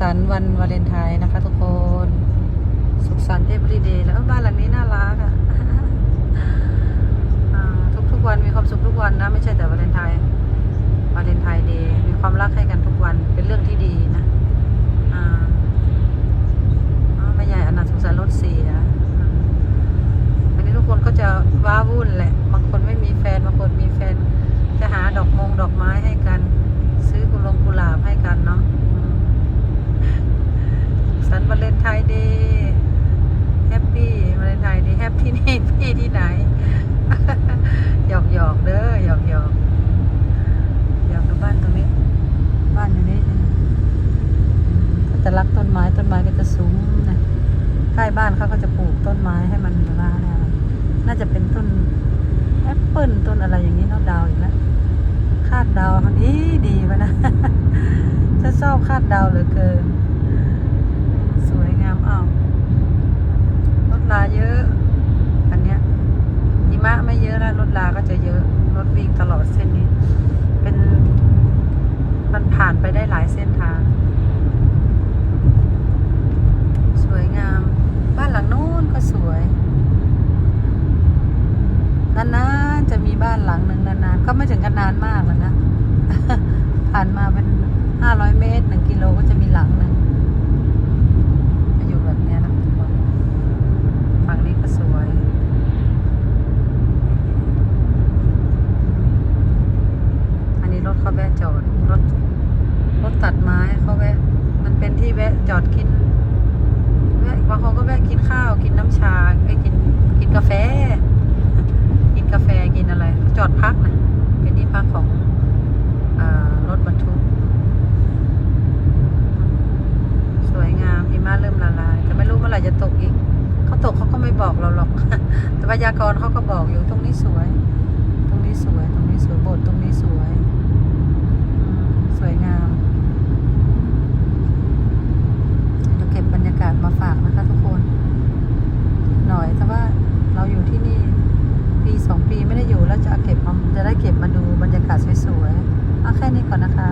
สันต์วันวาเลนไทน์นะคะทุกคน สุขสันต์เอฟรีเดย์แล้วบ้านหลังนี้น่ารักอะอ่าทุกๆวันมีความสุขทุกวันนะ ไม่ใช่แต่วาเลนไทน์วาเลนไทน์เดย์มีความรักให้กันทุกวันเป็นเรื่องที่ดีนะอ่าอ๋อแม่ใหญ่อนันต์สงสารรถเสียอ่าอันนี้ทุกคนก็จะว้าวุ่นแหละ บางคนไม่มีแฟนบางคนมีแฟน จะหาดอกมงดอกไม้ให้กัน ซื้อกุหลงกุหลาบให้กันเนาะอืมสันต์วาเล นไทน์เดย์แฮปปี้วาเลนไทน์เดย์แฮปปี้นี่พี่ที่ไหนหยอกหยอกเด้อหยอกหยอกหยอกดูบ้านตรงนี้ บ้านอยู่นี่ก็จะรักต้นไม้ต้นไม้ก็จะสูงนะใกล้บ้านเขาก็จะปลูกต้นไม้ให้มันว่าเนี่ยน่าจะเป็นต้นแอปเปิลต้นอะไรอย่างนี้นาะดาวอีกแล้วคาดดาวมันดีดีวะนะจะชอบคาดดาวเหลือเกิน สวยงามอ้าวรถ ลาเยอะอันเนี้ยหิมะไม่เยอะแล้วรถลาก็จะเยอะรถวิ่งตลอดเส้นนี้ เป็นมันผ่านไปได้หลายเส้นทาง สวยงาม บ้านหลังนู้นก็สวยนานๆจะมีบ้านหลังหนึ่งนานๆก็ไม่ถึงกันนานมากหรอกนะผ่านมาเป็นห้าร้อยเมตรหนึ่งกิโลก็จะมีหลังหนึ่งจะอยู่แบบเนี้ยนะทุกคนฝั่งนี้ก็สวย อันนี้รถเขาแวะจ อดรถรถตัดไม้เขาแวะ มันเป็นที่แวะจอดกินแวะบางคนก็แวะกินข้าวกินน้ำชาไปกินกินกาแฟ กินกาแฟกินอะไร จอดพักนะเป็นที่พักของอรถบรรทุก สวยงามหิมะเริ่มละลายแต่ไม่รู้เมื่อไหร่จะตกอีกเขาตกเขาก็ไม่บอกเราหรอก แต่พยากรณ์เขาก็บอกอยู่ตรงนี้สวย ตรงนี้สวยตรงนี้สวย ก็บมาจะได้เก็บมาดูบรรยากาศสวยๆเอาแค่นี้ก่อนนะคะ